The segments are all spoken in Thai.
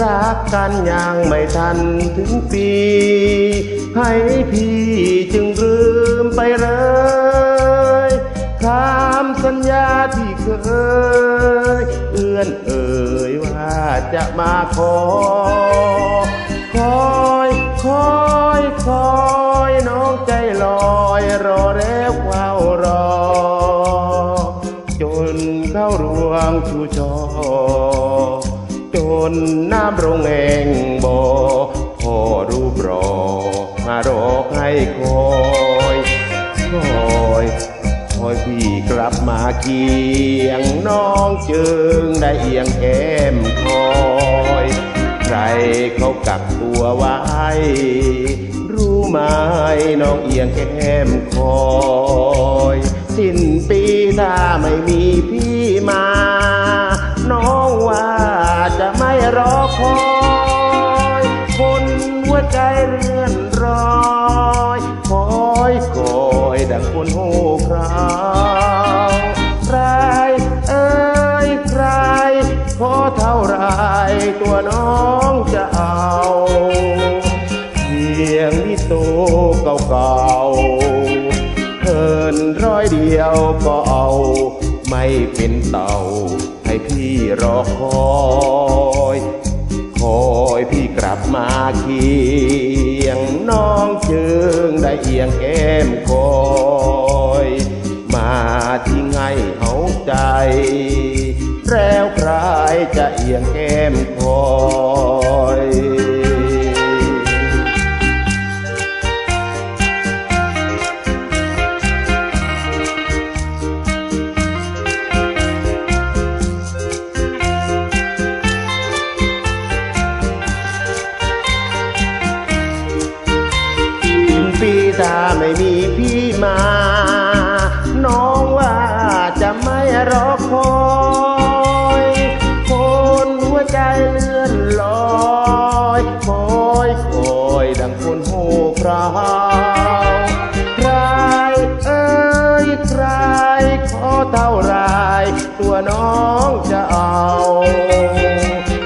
รักกันยังไม่ทันถึงปี ให้พี่จึงลืมไปเลยคำสัญญาที่เคย เอื้อนเอ่ยว่าจะมาขอ คอยคอยคอยน้องใจลอยรอแล้วเฝ้ารอ จนเข้ารวงชูชอ นน้ำรงเองบ่พ่อรูปรอ มารอให้คอยคอยคอยพี่กลับมาเคียงน้องจึงได้เอียงแก้มคอยใครเขากักตัวไว้ รู้ไหมน้องเอียงแก้มคอยสิ้นปีถ้าไม่มีพี่มา น้อง ตัวน้องจะเอาเพียงที่โตเก่าๆเพิ่นร้อยเดียวก็เอา ไม่เป็นเต่า ให้พี่รอคอยคอยพี่กลับมาเคียงน้องจึงได้เอียงแก้มคอยมาที่ไงเอาใจ แล้วใครจะเอียงแก้ม ถ้าไม่มีพี่มา น้องว่าจะไม่รอคอยคนหัวใจเลื่อนลอยคอยคอยดังคนโหคราวใครเอ้ยใครขอเท่าไรตัวน้องจะเอา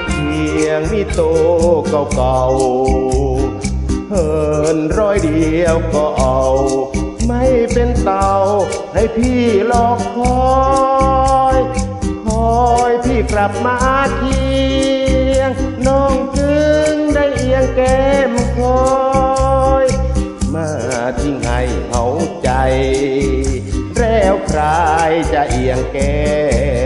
เพียงมีโตเก่าๆ หินร้อยเดียวก็เอา ไม่เป็นเต่าให้พี่รอคอย คอยพี่กลับมาเคียง น้องจึงได้เอียงแก้มคอยมาทิ้งให้เอาใจ แล้วใครจะเอียงแก้ม